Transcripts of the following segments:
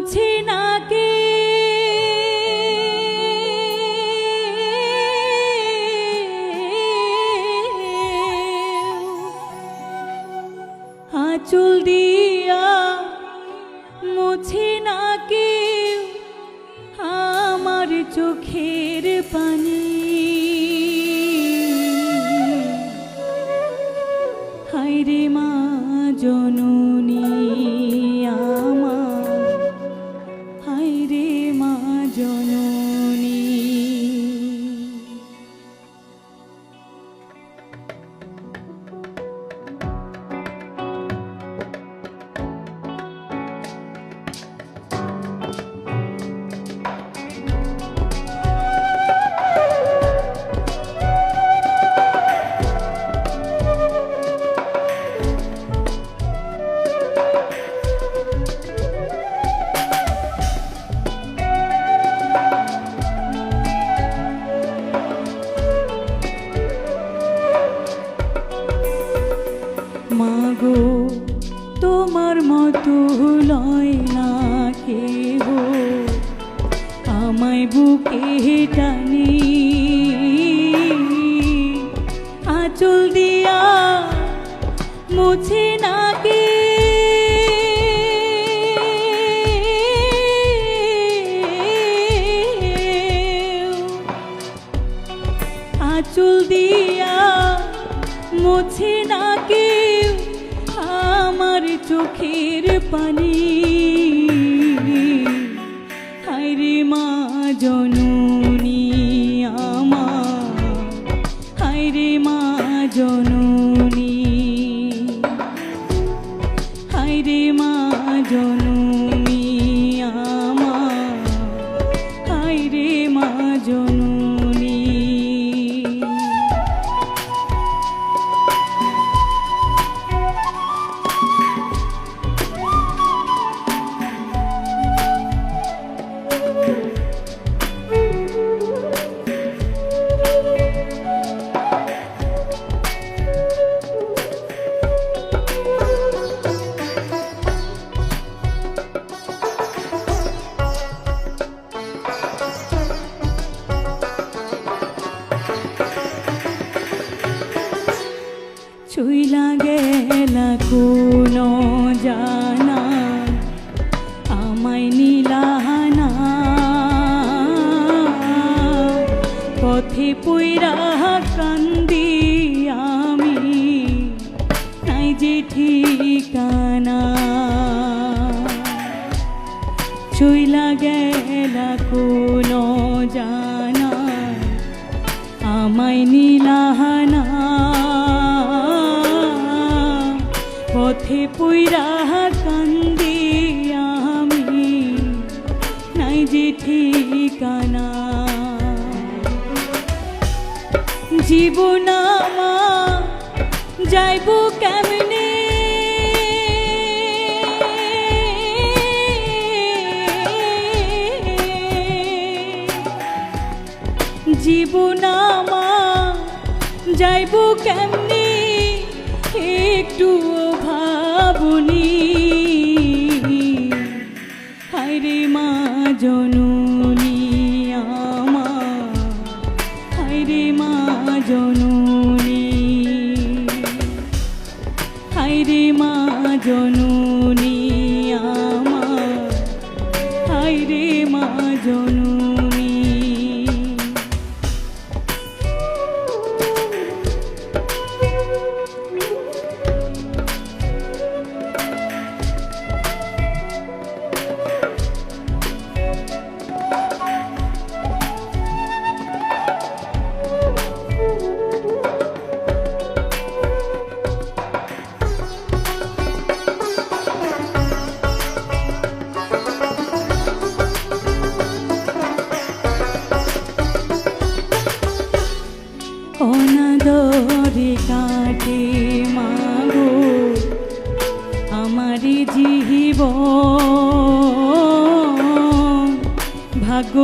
মুছে না কে? আঁচল দিয়া মুছে না কে? আমার চোখের পানি। হায়রে মা জননী টানি আঁচল দিয়া মুছে না কে আঁচল দিয়া মুছে না কেউ আমার চোখের পানি। চুইলা গেলা কোন জানা। আমায় নীলাহানা। পথে পুইরা কান্দি আমি নাই যে ঠিকানা। চুইলা গেলা কোন জানা। আমায় নীলাহানা। পথে পুইরা কান্দি আমি। নাই যে ঠিকানা। জীবনামা যাইব কেমনে? জীবনামা যাইব কেমনে? একটু ভাবনি। হায়রে মা জননী আমার, হায়রে মা জননী। হায়রে মা জননী আমার, হায়রে মা জননী।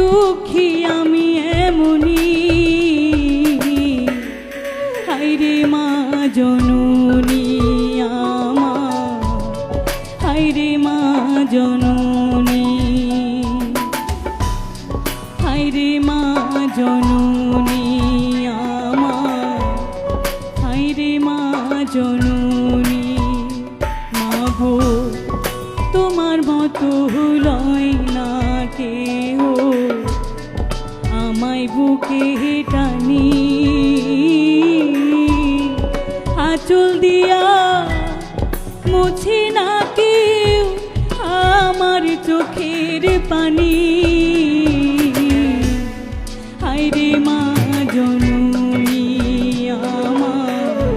দুঃখী আমি এমনি হাইরে মা জননী আমার। হাইরে মা জননী। হাইরে মা জননী আমার। হাইরে মা জননী। মাগো, তোমার মতো লয় না কেহ। আমায় বুকে টানি। আঁচল দিয়া মুছে না কেউ আমার চোখের পানি। হাইরে মা জননী আমার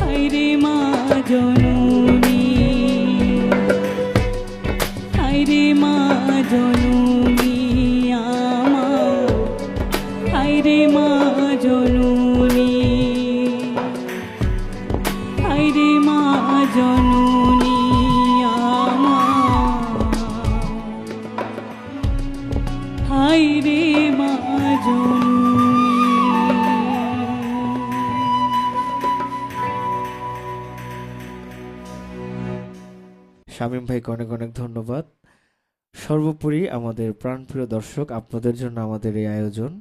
হাইরে মা জননী শামীম ভাইকে অনেক অনেক ধন্যবাদ। সর্বোপরি আমাদের প্রাণপ্রিয় দর্শক আপনাদের জন্য আমাদের এই আয়োজন।